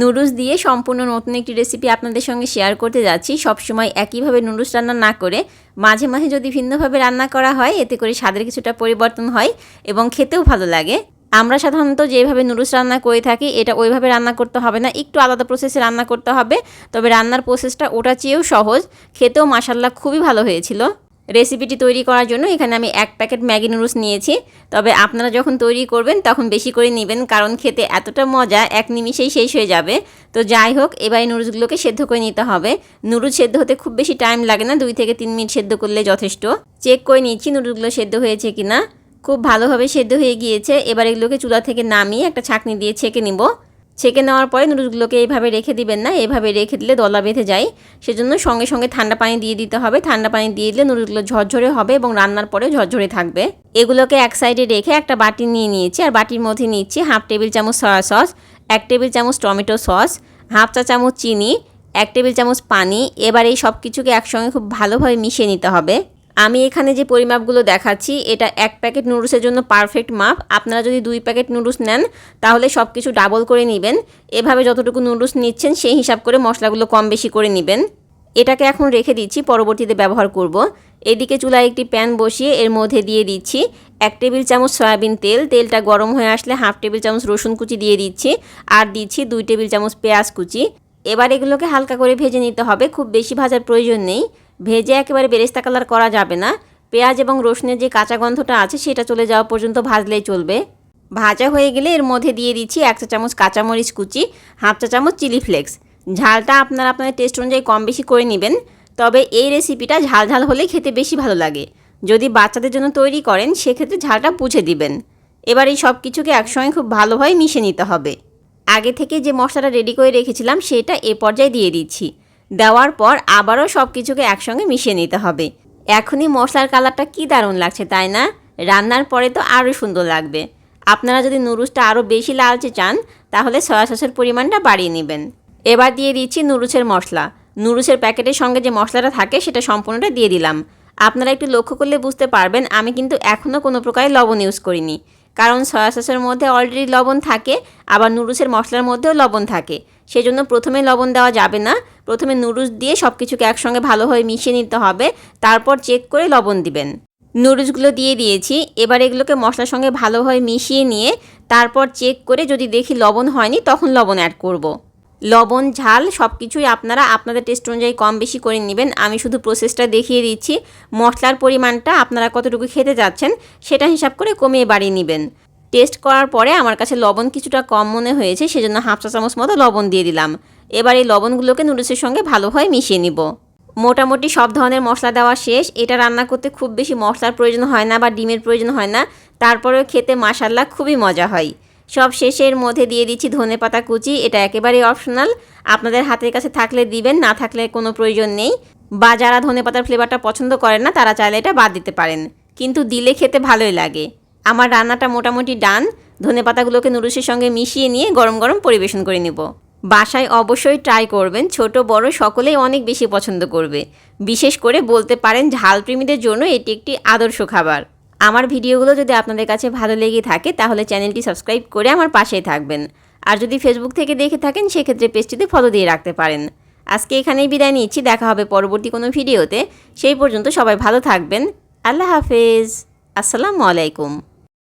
Noodles দিয়ে সম্পূর্ণ নতুন একটি রেসিপি আপনাদের সঙ্গে শেয়ার করতে যাচ্ছি। সবসময় একইভাবে নুডলস রান্না না করে মাঝে মাঝে যদি ভিন্নভাবে রান্না করা হয়, এতে করে স্বাদের কিছুটা পরিবর্তন হয় এবং খেতেও ভালো লাগে। আমরা সাধারণত যেভাবে নুডলস রান্না করে থাকি, এটা ওইভাবে রান্না করতে হবে না। একটু আলাদা প্রসেসে রান্না করতে হবে, তবে রান্নার প্রসেসটা ওটা চেয়েও সহজ। খেতেও মাসাল্লাহ খুবই ভালো হয়েছিল। রেসিপিটি তৈরি করার জন্য এখানে আমি এক প্যাকেট ম্যাগি নুডলস নিয়েছি। তবে আপনারা যখন তৈরি করবেন, তখন বেশি করে নেবেন, কারণ খেতে এতটা মজা, এক নিমিষেই শেষ হয়ে যাবে। তো যাই হোক, এবার নুডলসগুলোকে সেদ্ধ করে নিতে হবে। নুডলস সেদ্ধ হতে খুব বেশি টাইম লাগে না, দুই থেকে তিন মিনিট সেদ্ধ করলে যথেষ্ট। চেক করে নিচ্ছি নুডলসগুলো সেদ্ধ হয়েছে কিনা। খুব ভালোভাবে সেদ্ধ হয়ে গিয়েছে। এবার এগুলোকে চুলা থেকে নামিয়ে একটা ছাঁকনি দিয়ে ছেঁকে নিব। ছেঁকে নেওয়ার পরে নুডলসগুলোকে এইভাবে রেখে দিবেন না এভাবে রেখে দিলে দলা বেঁধে যায়। সেজন্য সঙ্গে সঙ্গে ঠান্ডা পানি দিয়ে দিতে হবে। ঠান্ডা পানি দিয়ে দিলে নুডলসগুলো ঝরঝরে হবে এবং রান্নার পরে ঝরঝরে থাকবে। এগুলোকে এক সাইডে রেখে একটা বাটি নিয়ে নিয়েছি, আর বাটির মধ্যে নিচ্ছি হাফ টেবিল চামচ সয়া সস এক টেবিল চামচ টমেটো সস হাফ চা চামচ চিনি, এক টেবিল চামচ পানি। এবার এই সব কিছুকে একসঙ্গে খুব ভালোভাবে মিশিয়ে নিতে হবে। আমি এখানে যে পরিমাপগুলো দেখাচ্ছি, এটা এক প্যাকেট নুডলসের জন্য পারফেক্ট মাপ। আপনারা যদি দুই প্যাকেট নুডলস নেন, তাহলে সব কিছু ডাবল করে নেবেন। এভাবে যতটুকু নুডলস নিচ্ছেন, সেই হিসাব করে মশলাগুলো কম বেশি করে নেবেন। এটাকে এখন রেখে দিচ্ছি, পরবর্তীতে ব্যবহার করব। এদিকে চুলায় একটি প্যান বসিয়ে এর মধ্যে দিয়ে দিচ্ছি এক টেবিল চামচ সয়াবিন তেল। তেলটা গরম হয়ে আসলে হাফ টেবিল চামচ রসুন কুচি দিয়ে দিচ্ছি আর দিচ্ছি দুই টেবিল চামচ পেঁয়াজ কুচি। এবার এগুলোকে হালকা করে ভেজে নিতে হবে, খুব বেশি ভাজার প্রয়োজন নেই। ভেজে একেবারে বেরেস্তা কালার করা যাবে না। পেঁয়াজ এবং রসুনের যে কাঁচা গন্ধটা আছে, সেটা চলে যাওয়া পর্যন্ত ভাজলেই চলবে। ভাজা হয়ে গেলে এর মধ্যে দিয়ে দিচ্ছি এক চা চামচ কাঁচামরিচ কুচি, হাফ চা চামচ চিলি ফ্লেক্স। ঝালটা আপনারা আপনাদের টেস্ট অনুযায়ী কম বেশি করে নেবেন, তবে এই রেসিপিটা ঝাল ঝাল হলেই খেতে বেশি ভালো লাগে। যদি বাচ্চাদের জন্য তৈরি করেন, সেক্ষেত্রে ঝালটা বুঝে দিবেন। এবার এই সব কিছুকে একসঙ্গে খুব ভালোভাবে মিশে নিতে হবে। আগে থেকে যে মশলাটা রেডি করে রেখেছিলাম, সেটা এ পর্যায়ে দিয়ে দিচ্ছি। দেওয়ার পর আবারও সব কিছুকে একসঙ্গে মিশিয়ে নিতে হবে। এখনই মশলার কালারটা কি দারুণ লাগছে, তাই না? রান্নার পরে তো আরও সুন্দর লাগবে। আপনারা যদি নুডলসটা আরও বেশি লালচে চান, তাহলে সয়া সসের পরিমাণটা বাড়িয়ে নেবেন। এবার দিয়ে দিচ্ছি নুডলসের মশলা। নুডলসের প্যাকেটের সঙ্গে যে মশলাটা থাকে, সেটা সম্পূর্ণটা দিয়ে দিলাম। আপনারা একটু লক্ষ্য করলে বুঝতে পারবেন, আমি কিন্তু এখনও কোনো প্রকারের লবণ ইউজ করিনি। কারণ সয়া সসের মধ্যে অলরেডি লবণ থাকে, আবার নুডলসের মশলার মধ্যেও লবণ থাকে। সেজন্য প্রথমে লবণ দেওয়া যাবে না। প্রথমে নুডলস দিয়ে সব কিছুকে একসঙ্গে ভালোভাবে মিশিয়ে নিতে হবে। তারপর চেক করে লবণ দিবেন। নুডলসগুলো দিয়ে দিয়েছি। এবার এগুলোকে মশলার সঙ্গে ভালোভাবে মিশিয়ে নিয়ে তারপর চেক করে যদি দেখি লবণ হয়নি, তখন লবণ অ্যাড করব। লবণ, ঝাল সব কিছুই আপনারা আপনাদের টেস্ট অনুযায়ী কম বেশি করে নেবেন। আমি শুধু প্রসেসটা দেখিয়ে দিচ্ছি, মশলার পরিমাণটা আপনারা কতটুকু খেতে যাচ্ছেন সেটা হিসাব করে কমিয়ে বাড়িয়ে নেবেন। টেস্ট করার পরে আমার কাছে লবণ কিছুটা কম মনে হয়েছে, সেজন্য হাফ চা চামচ মতো লবণ দিয়ে দিলাম। এবার এই লবণগুলোকে নুডলসের সঙ্গে ভালোভাবে মিশিয়ে নিব। মোটামুটি সব ধরনের মশলা দেওয়া শেষ। এটা রান্না করতে খুব বেশি মশলার প্রয়োজন হয় না বা ডিমের প্রয়োজন হয় না। তারপরেও খেতে মাসাল্লা খুবই মজা হয়। সব শেষের মধ্যে দিয়ে দিচ্ছি ধনে পাতা কুচি, এটা একেবারেই অপশনাল আপনাদের হাতের কাছে থাকলে দিবেন, না থাকলে কোনো প্রয়োজন নেই। বা যারা ধনে পাতার ফ্লেভারটা পছন্দ করেন না, তারা চাইলে এটা বাদ দিতে পারেন। কিন্তু দিলে খেতে ভালোই লাগে। আমার রান্নাটা মোটামুটি ডান। ধনে পাতাগুলোকে নুডলসের সঙ্গে মিশিয়ে নিয়ে গরম গরম পরিবেশন করে নিব। বাসায় অবশ্যই ট্রাই করবেন, ছোট, বড় সকলেই অনেক বেশি পছন্দ করবে। বিশেষ করে বলতে পারেন ঝাল প্রেমীদের জন্য এটি একটি আদর্শ খাবার। আমার ভিডিওগুলো যদি আপনাদের কাছে ভালো লেগে থাকে, তাহলে চ্যানেলটি সাবস্ক্রাইব করে আমার পাশেই থাকবেন। আর যদি ফেসবুক থেকে দেখে থাকেন, সেক্ষেত্রে পেজটিতে ফলো দিয়ে রাখতে পারেন। আজকে এখানেই বিদায় নিচ্ছি, দেখা হবে পরবর্তী কোনো ভিডিওতে। সেই পর্যন্ত সবাই ভালো থাকবেন। আল্লাহ হাফেজ। আসসালামু আলাইকুম।